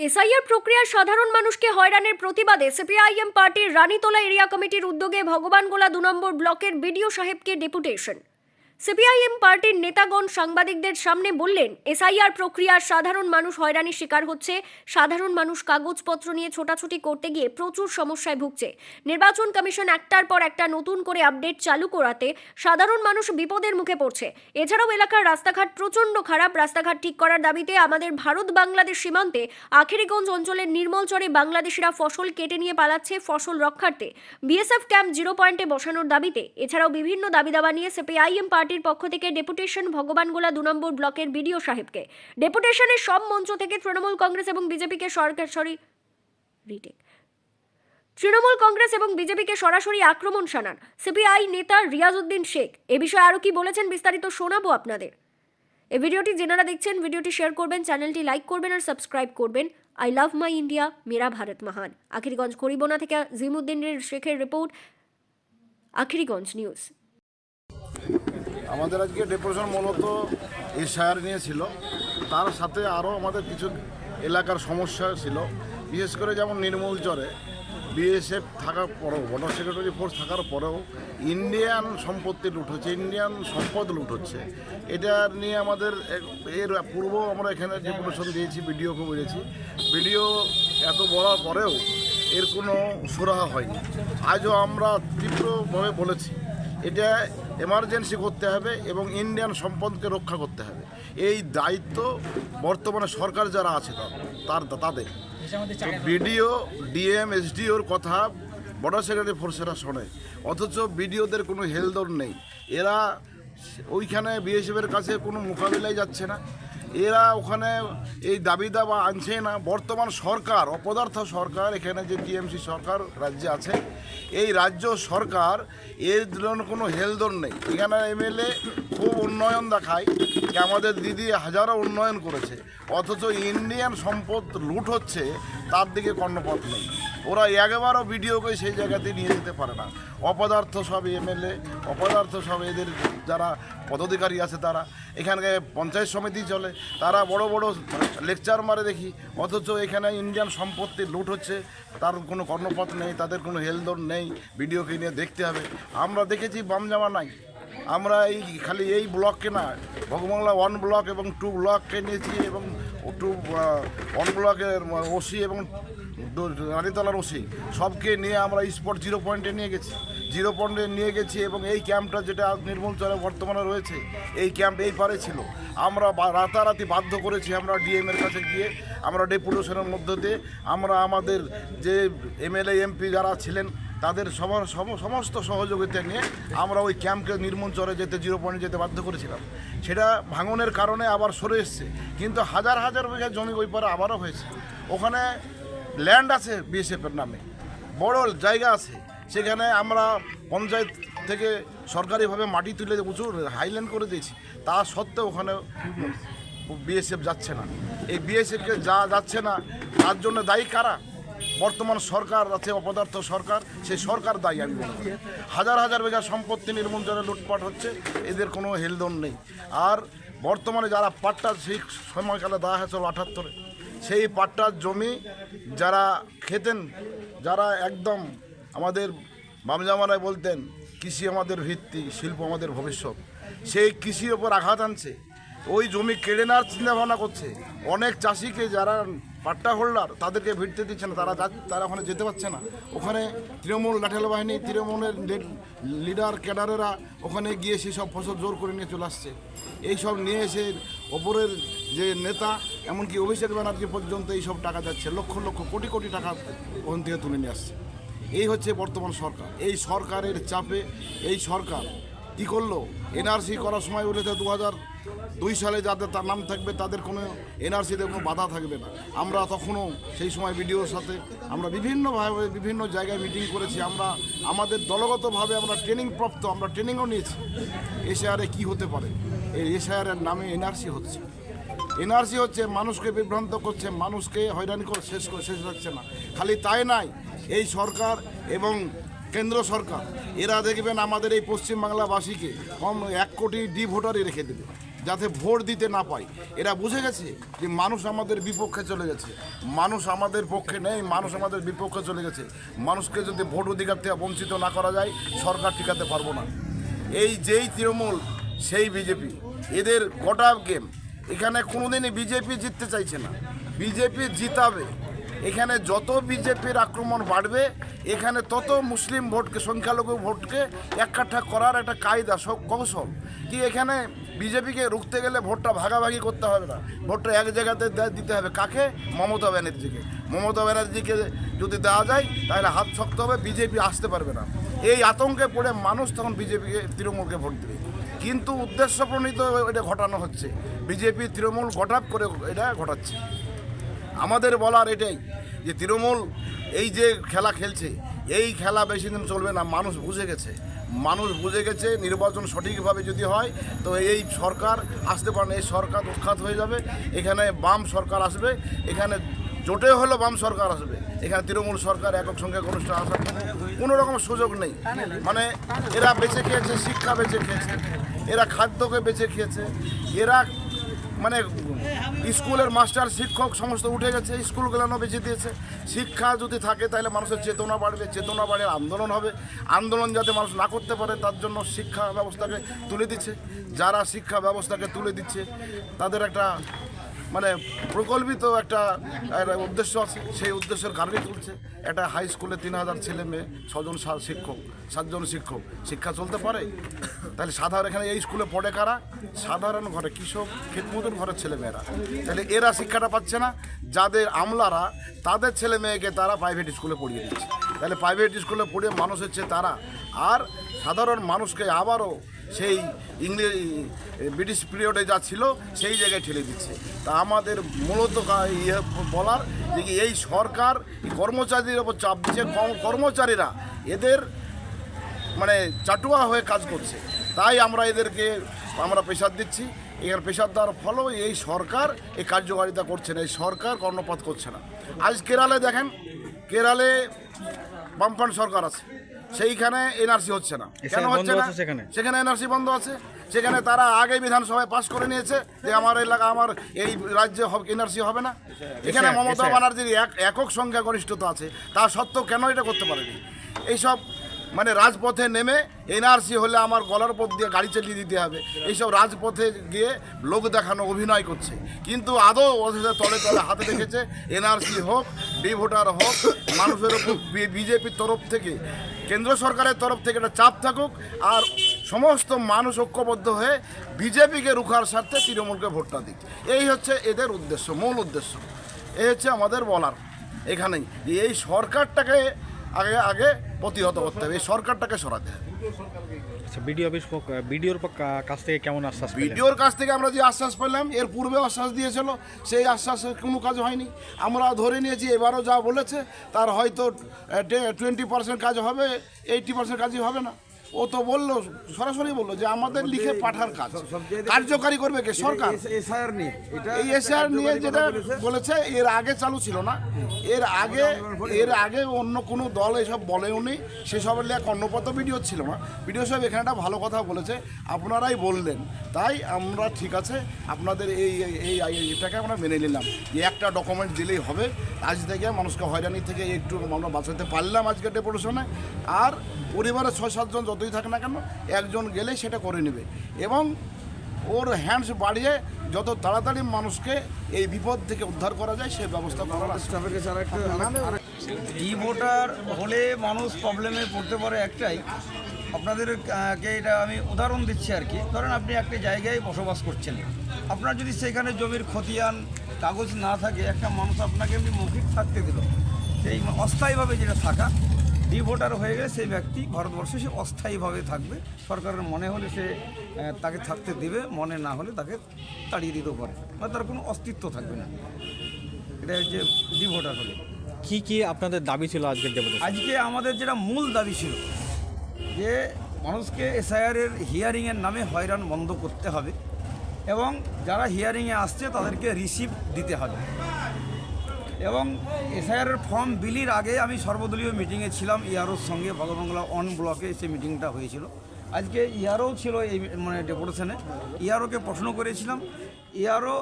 SIR প্রক্রিয়ায় সাধারণ মানুষকে হয়রানের প্রতিবাদে সিপিআইএম পার্টির রানীতলা এরিয়া কমিটির উদ্যোগে ভগবানগোলা দু নম্বর ব্লকের বিডিও সাহেবকে ডেপুটেশন। সিপিআইএম পার্টির নেতাগণ সাংবাদিকদের সামনে বললেন, এসআইআর প্রক্রিয়ার সাধারণ মানুষ হয়রানির শিকার হচ্ছে। সাধারণ মানুষ কাগজপত্র নিয়ে ছোটাছুটি করতে গিয়ে প্রচুর সমস্যায় ভুগছে। নির্বাচন কমিশন একটার পর একটা নতুন করে আপডেট চালু করাতে সাধারণ মানুষ বিপদের মুখে পড়ছে। এছাড়াও এলাকার রাস্তাঘাট প্রচণ্ড খারাপ। রাস্তাঘাট ঠিক করার দাবিতে আমাদের ভারত বাংলাদেশ সীমান্তে আখেরিগঞ্জ অঞ্চলের নির্মলচরে বাংলাদেশিরা ফসল কেটে নিয়ে পালাচ্ছে ফসল রক্ষার্থে। বিএসএফ ক্যাম্প জিরো পয়েন্টে বসানোর দাবিতে। এছাড়াও বিভিন্ন দাবি দাবা নিয়ে সিপিআইএম পার্টির পক্ষ থেকে ডেপুটেশন ভগবানগোলা দু নম্বর ব্লকের বিডিও সাহেবকে। ডেপুটেশনের সব মঞ্চ থেকে তৃণমূল কংগ্রেস এবং বিজেপিকে সরকার সরি, রিটেক। তৃণমূল কংগ্রেস এবং বিজেপিকে সরাসরি আক্রমণ শানান। সিপিআই নেতা রিয়াজউদ্দিন শেখ, এ বিষয়ে আরও কি বলেছেন বিস্তারিত শোনাবো আপনাদের। এই ভিডিওটি যেনারা দেখছেন, ভিডিওটি শেয়ার করবেন, চ্যানেলটি লাইক করবেন আর সাবস্ক্রাইব করবেন। আই লাভ মাই ইন্ডিয়া, মেরা ভারত মহান। আখিরিগঞ্জ করিবোনা থেকে জিমুদ্দিনের শেখের রিপোর্ট, আখিরিগঞ্জ নিউজ। আমাদের আজকে ডেপুটেশন মূলত এসআইআর নিয়ে ছিল। তার সাথে আরও আমাদের কিছু এলাকার সমস্যা ছিল। বিশেষ করে যেমন নির্মূল চরে বিএসএফ থাকার পরেও বর্ডার সিকিউরিটি ফোর্স থাকার পরেও ইন্ডিয়ান সম্পত্তি লুট হচ্ছে ইন্ডিয়ান সম্পদ লুট হচ্ছে। এটা নিয়ে আমাদের এর পূর্ব আমরা এখানে ডেপুটেশন দিয়েছি বিডিওকে বলেছি বিডিও এত বলার পরেও এর কোনো সুরাহা হয়নি। আজও আমরা তীব্রভাবে বলেছি, এটা এমার্জেন্সি করতে হবে এবং ইন্ডিয়ান সম্পদকে রক্ষা করতে হবে। এই দায়িত্ব বর্তমানে সরকার যারা আছে তার তাদের। বিডিও, ডিএম, এসডিওর কথা বর্ডার সেক্রেটারি ফোর্সেরা শোনে। অথচ বিডিওদের কোনো হেলদোর নেই। এরা ওইখানে বিএসএফের কাছে কোনো মোকাবিলায় যাচ্ছে না। এরা ওখানে এই দাবি দাবা আনছে না। বর্তমান সরকার, অপদার্থ সরকার, এখানে যে টিএমসি সরকার রাজ্যে আছে, এই রাজ্য সরকার এর জন্য কোনো হেলদোর নেই। এখানে এমএলএ খুব উন্নয়ন দেখায় যে আমাদের দিদি হাজারো উন্নয়ন করেছে। অথচ ইন্ডিয়ান সম্পদ লুট হচ্ছে তার দিকে কর্ণপথ নেই। ওরা একবারও ভিডিওকে সেই জায়গাতে নিয়ে যেতে পারে না। অপদার্থ সব এমএলএ, অপদার্থ সব এদের যারা পদাধিকারী আছে তারা। এখানকে পঞ্চায়েত সমিতি চলে, তারা বড় বড় লেকচার মারে দেখি। অথচ এখানে ইন্ডিয়ান সম্পত্তি লুট হচ্ছে, তার কোনো কর্ণপথ নেই, তাদের কোনো হেলদোর নেই ভিডিওকে নিয়ে দেখতে হবে। আমরা দেখেছি বাম জামা নাই। আমরা এই খালি এই ব্লককে না, ভগবাংলা ওয়ান ব্লক এবং টু ব্লককে নিয়েছি এবং টু ওয়ান ব্লকের ওসি এবং রানীতলার ওসি, সবকে নিয়ে আমরা স্পট জিরো পয়েন্টে নিয়ে গেছি। জিরো পয়েন্টে নিয়ে গেছি এবং এই ক্যাম্পটা যেটা নির্মূল চলে বর্তমানে রয়েছে, এই ক্যাম্প এই পারে ছিল। আমরা রাতারাতি বাধ্য করেছি আমরা ডিএম এর কাছে গিয়ে, আমরা ডেপুটেশনের মধ্য দিয়ে, আমরা আমাদের যে এমএলএ এমপি যারা ছিলেন তাদের সবার সম- সমস্ত সহযোগিতা নিয়ে আমরা ওই ক্যাম্পকে নির্মূল চরে যেতে জিরো পয়েন্টে যেতে বাধ্য করেছিলাম। সেটা ভাঙনের কারণে আবার সরে এসছে। কিন্তু হাজার হাজার বিঘা জমি ওই পরে আবারও হয়েছে। ওখানে ল্যান্ড আছে বিএসএফের নামে। বড় জায়গা আছে। সেখানে আমরা পঞ্চায়েত থেকে সরকারিভাবে মাটি তুলে উঁচু হাইল্যান্ড করে দিয়েছি। তা সত্ত্বেও ওখানে বিএসএফ যাচ্ছে না। এই বিএসএফকে যা যাচ্ছে না, তার জন্য দায়ী কারা? বর্তমান সরকার আছে, অপদার্থ সরকার, সেই সরকার দায়ী আমি মনে করি। হাজার হাজার বিঘা সম্পত্তি নির্মূল নির্মঞ্জনে লুটপাট হচ্ছে, এদের কোনো হেলদন নেই। আর বর্তমানে যারা পাট্টা সেই সময়কালে দেওয়া হয়েছিল আঠাত্তরে সেই পাট্টার জমি যারা খেতেন, যারা একদম আমাদের বামজামানায় বলতেন, কৃষি আমাদের ভিত্তি, শিল্প আমাদের ভবিষ্যৎ। সেই কৃষির ওপর আঘাত আনছে ওই জমি কেড়ে নেওয়ার চিন্তা ভাবনা করছে। অনেক চাষিকে যারা পাট্টা হোল্ডার তাদেরকে ভিড়তে দিচ্ছে না। তারা তারা ওখানে যেতে পারছে না। ওখানে তৃণমূল লাঠেল বাহিনী, তৃণমূলের লিডার ক্যাডারেরা ওখানে গিয়ে সেই সব ফসল জোর করে নিয়ে চলে আসছে। এই সব নিয়ে এসে ওপরের যে নেতা, এমনকি অভিষেক ব্যানার্জি পর্যন্ত এই সব টাকা যাচ্ছে। লক্ষ লক্ষ কোটি কোটি টাকা ওখান থেকে তুলে নিয়ে আসছে। এই হচ্ছে বর্তমান সরকার। এই সরকারের চাপে এই সরকার কী করল? এনআরসি করার সময় বলেছে দু হাজার দুই সালে যাদের তার নাম থাকবে, তাদের কোনো এনআরসিতে কোনো বাধা থাকবে না। আমরা তখনও সেই সময় বিডিওর সাথে আমরা বিভিন্নভাবে, বিভিন্ন জায়গায় মিটিং করেছি। আমরা, আমাদের দলগতভাবে আমরা ট্রেনিং প্রাপ্ত, আমরা ট্রেনিংও নিয়েছি। এসআরে কি হতে পারে? এই এসআরের নামে এনআরসি হচ্ছে। এনআরসি হচ্ছে মানুষকে বিভ্রান্ত করছে, মানুষকে হয়রানি করে, শেষ করে, শেষ রাখছে না। খালি তাই নাই এই সরকার এবং কেন্দ্র সরকার, এরা দেখবেন আমাদের এই পশ্চিমবাংলাবাসীকে কম এক কোটি ডি ভোটারই রেখে দেবে, যাতে ভোট দিতে না পায়। এরা বুঝে গেছে যে মানুষ আমাদের বিপক্ষে চলে গেছে। মানুষ আমাদের পক্ষে নেই, মানুষ আমাদের বিপক্ষে চলে গেছে। মানুষকে যদি ভোট অধিকার থেকে বঞ্চিত না করা যায়, সরকার টিকাতে পারব না। এই যেই তৃণমূল, সেই বিজেপি, এদের গোটা গেম। এখানে কোনোদিনই বিজেপি জিততে চাইছে না। বিজেপি জিতাবে। এখানে যত বিজেপির আক্রমণ বাড়বে, এখানে তত মুসলিম ভোটকে, সংখ্যালঘু ভোটকে এককাঠা করার একটা কায়দা, সব কৌশল। কি এখানে বিজেপিকে রুখতে গেলে ভোটটা ভাগাভাগি করতে হবে না? ভোটটা এক জায়গাতে দিতে হবে কাকে? মমতা ব্যানার্জিকে। মমতা ব্যানার্জিকে যদি দেওয়া যায়, তাহলে হাত শক্ত হবে, বিজেপি আসতে পারবে না। এই আতঙ্কে পড়ে মানুষ তখন বিজেপিকে, তৃণমূলকে ভোট দেবে। কিন্তু উদ্দেশ্য প্রণীত এটা ঘটানো হচ্ছে। বিজেপি তৃণমূল ঘটাপ করে এটা ঘটাচ্ছে। আমাদের বলার এটাই যে তৃণমূল এই যে খেলা খেলছে, এই খেলা বেশি দিন চলবে না, মানুষ বুঝে গেছে। মানুষ বুঝে গেছে নির্বাচন সঠিকভাবে যদি হয়, তো এই সরকার আসতে পারে এই সরকার উৎখাত হয়ে যাবে। এখানে বাম সরকার আসবে। এখানে জোটে হলো বাম সরকার আসবে। এখানে তৃণমূল সরকার একক সঙ্গে ঘনিষ্ঠ আসার কোনো রকম সুযোগ নেই। মানে এরা বেঁচে খেয়েছে, শিক্ষা বেঁচে খেয়েছে, এরা খাদ্যকে বেঁচে খেয়েছে, এরা মানে স্কুলের মাস্টার, শিক্ষক সমস্ত উঠে গেছে স্কুলগুলো বেঁচে দিয়েছে শিক্ষা যদি থাকে, তাহলে মানুষের চেতনা বাড়বে, চেতনা বাড়ে, আন্দোলন হবে। আন্দোলন যাতে মানুষ না করতে পারে, তার জন্য শিক্ষা ব্যবস্থাকে তুলে দিচ্ছে। যারা শিক্ষা ব্যবস্থাকে তুলে দিচ্ছে, তাদের একটা মানে প্রকল্পিত একটা উদ্দেশ্য আছে, সেই উদ্দেশ্যের কারণেই তুলছে। একটা হাই স্কুলে তিন হাজার ছেলে মেয়ে, ছজন শিক্ষক, সাতজন শিক্ষক। শিক্ষা চলতে পারে? তাহলে সাধারণ এখানে এই স্কুলে পড়ে কারা? সাধারণ ঘরে কৃষক, খেতমজুর ঘরের ছেলে মেয়েরা। তাহলে এরা শিক্ষাটা পাচ্ছে না। যাদের আমলারা, তাদের ছেলে মেয়েকে তারা প্রাইভেট স্কুলে পড়িয়ে দিচ্ছে। তাহলে প্রাইভেট স্কুলে পড়িয়ে মানুষ হচ্ছে তারা। আর সাধারণ মানুষকে আবারও সেই ইংরেজ ব্রিটিশ পিরিয়ডে যা ছিল সেই জায়গায় ঠেলে দিচ্ছে। তা আমাদের মূলত ইয়ে বলার যে এই সরকার কর্মচারীদের ওপর চাপ দিচ্ছে কর্মচারীরা এদের মানে চাটুয়া হয়ে কাজ করছে। তাই আমরা এদেরকে, আমরা প্রেশার দিচ্ছি। এখানে প্রেশার দেওয়ার ফলেও এই সরকার এই কার্যকারিতা করছে না, এই সরকার কর্ণপাত করছে না। আজ কেরালে দেখেন, কেরালে বামফ্রন্ট সরকার আছে। সেইখানে এনআরসি হচ্ছে না। কেন হচ্ছে না? সেখানে? সেখানে এনআরসি বন্ধ আছে। সেখানে তারা আগে বিধানসভায় পাশ করে নিয়েছে যে আমার এলাকা আমার এই রাজ্যে এনআরসি হবে না। এখানে মমতা ব্যানার্জির এক একক সংখ্যা গরিষ্ঠতা আছে। তা সত্ত্বেও কেন এটা করতে পারেনি? এইসব মানে রাজপথে নেমে এনআরসি হলে আমার গলার পথ দিয়ে গাড়ি চালিয়ে দিতে হবে। এইসব রাজপথে গিয়ে লোক দেখানো, অভিনয় করছে। কিন্তু আদৌ ওদের তলে তলে হাতে রেখেছে এনআরসি হোক, ডি ভোটার হোক, মানুষের বিজেপির তরফ থেকে, কেন্দ্র সরকারের তরফ থেকে একটা চাপ থাকুক আর সমস্ত মানুষ ঐক্যবদ্ধ হয়ে বিজেপিকে রুখার স্বার্থে তৃণমূলকে ভোটটা দিক। এই হচ্ছে এদের উদ্দেশ্য, মূল উদ্দেশ্য। এই হচ্ছে আমাদের বলার। এখানেই এই সরকারটাকে আগে আগে প্রতিহত করতে হবে। এই সরকারটাকে সরাতে হবে। আচ্ছা বিডিও অফিস বিডিওর কাছ থেকে কেমন আশ্বাস বিডিওর কাছ থেকে আমরা যে আশ্বাস পেলাম এর পূর্বে আশ্বাস দিয়েছিল সেই আশ্বাসের কোনো কাজ হয়নি। আমরা ধরে নিয়েছি এবারও যা বলেছে তার হয়তো টোয়েন্টি পার্সেন্ট কাজ হবে এইটি পার্সেন্ট কাজই হবে না। ও তো বলল সরাসরি বলল যে আমাদের লিখে পাঠার কাজ। কার্যকারী করবে কে? সরকার। এই এসআর নিয়ে যেটা বলেছে। এর আগে চালু ছিল না। এর আগে এর আগে অন্য কোনো দল এসব বলেও নি সেসবের লিয়ে কর্ণপত ভিডিও ছিল না। ভিডিও সব এখানে একটা ভালো কথা বলেছে আপনারাই বললেন। তাই আমরা ঠিক আছে আপনাদের এই এই- এটাকে আমরা মেনে নিলাম। যে একটা ডকুমেন্ট দিলেই হবে। আজ থেকে মানুষকে হয়রানি থেকে একটু আমরা বাঁচাতে পারলাম আজকে ডেপুটেশনে আর পরিবারের ছয় সাতজন যতই থাকে না কেন একজন গেলে সেটা করে নেবে। এবং ওর হ্যান্ডস বাড়িয়ে যত তাড়াতাড়ি মানুষকে এই বিপদ থেকে উদ্ধার করা যায় সেই ব্যবস্থা করা ই ভোটার হলে মানুষ প্রবলেমে পড়তে পারে একটাই। আপনাদেরকে এটা আমি উদাহরণ দিচ্ছি আর কি। ধরেন আপনি একটা জায়গায় বসবাস করছেন। আপনার যদি সেখানে জমির খতিয়ান কাগজ না থাকে একটা মানুষ আপনাকে এমনি মৌখিক থাকতে দিল। সেই অস্থায়ীভাবে যেটা থাকা ডি ভোটার হয়ে গেলে সেই ব্যক্তি ভারতবর্ষে সে অস্থায়ীভাবে থাকবে। সরকারের মনে হলে সে তাকে থাকতে দেবে মনে না হলে তাকে তাড়িয়ে দিতেও পারে। মানে তার কোনো অস্তিত্ব থাকবে না। এটা হচ্ছে ডি ভোটার হলে। কি কি আপনাদের দাবি ছিল আজকের ডেপুটেশন? আজকে আমাদের যেটা মূল দাবি ছিল যে মানুষকে এসআইআরের হিয়ারিংয়ের নামে হয়রান বন্ধ করতে হবে এবং যারা হিয়ারিংয়ে আসছে তাদেরকে রিসিভ দিতে হবে। এবং এসআইআরের ফর্ম বিলির আগে আমি সর্বদলীয় মিটিংয়ে ছিলাম ইয়ারোর সঙ্গে ভগবাংলা অন ব্লকে সেই মিটিংটা হয়েছিল। আজকে ইয়ারও ছিল এই মানে ডেপুটেশনে ইয়ারোকে প্রশ্ন করেছিলাম ইয়ারও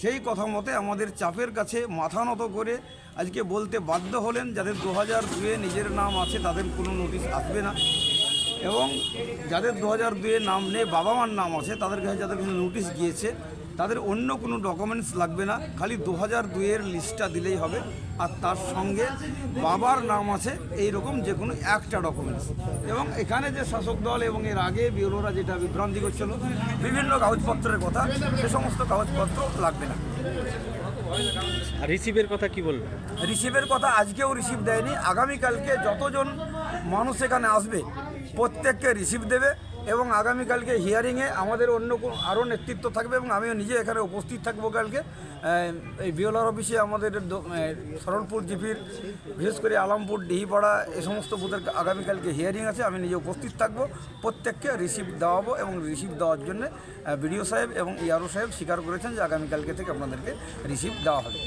সেই কথা মতে আমাদের চাপের কাছে মাথা নত করে আজকে বলতে বাধ্য হলেন যাদের দু হাজার দুয়ে নিজের নাম আছে তাদের কোনো নোটিশ আসবে না। এবং যাদের দু হাজার দুয়ে নাম নেই, বাবা মার নাম আছে, তাদের কাছে যাদের কাছে নোটিশ গিয়েছে তাদের অন্য কোনো ডকুমেন্টস লাগবে না খালি দু হাজার দুইয়ের লিস্টটা দিলেই হবে। আর তার সঙ্গে বাবার নাম আছে এই রকম যে কোনো একটা ডকুমেন্টস এবং এখানে যে শাসক দল এবং এর আগে বিউরোরা যেটা বিভ্রান্তি করছিল বিভিন্ন কাগজপত্রের কথা সে সমস্ত কাগজপত্র লাগবে না। রিসিভের কথা কি বলবেন রিসিভের কথা আজকেও রিসিভ দেয়নি আগামীকালকে যতজন মানুষ এখানে আসবে প্রত্যেককে রিসিভ দেবে। এবং আগামীকালকে হিয়ারিংয়ে আমাদের অন্য কোনো আরও নেতৃত্ব থাকবে এবং আমিও নিজে এখানে উপস্থিত থাকব কালকে। এই বিওলার অফিসে আমাদের সরলপুর জিপির, বিশেষ করে আলমপুর, ডিহিপাড়া, এ সমস্ত বুথের আগামীকালকে হিয়ারিং আছে, আমি নিজে উপস্থিত থাকব। প্রত্যেককে রিসিভ দেওয়াবো এবং রিসিভ দেওয়ার জন্য বিডিও সাহেব এবং ইয়ারও সাহেব স্বীকার করেছেন যে আগামীকালকে থেকে আপনাদেরকে রিসিভ দেওয়া হবে।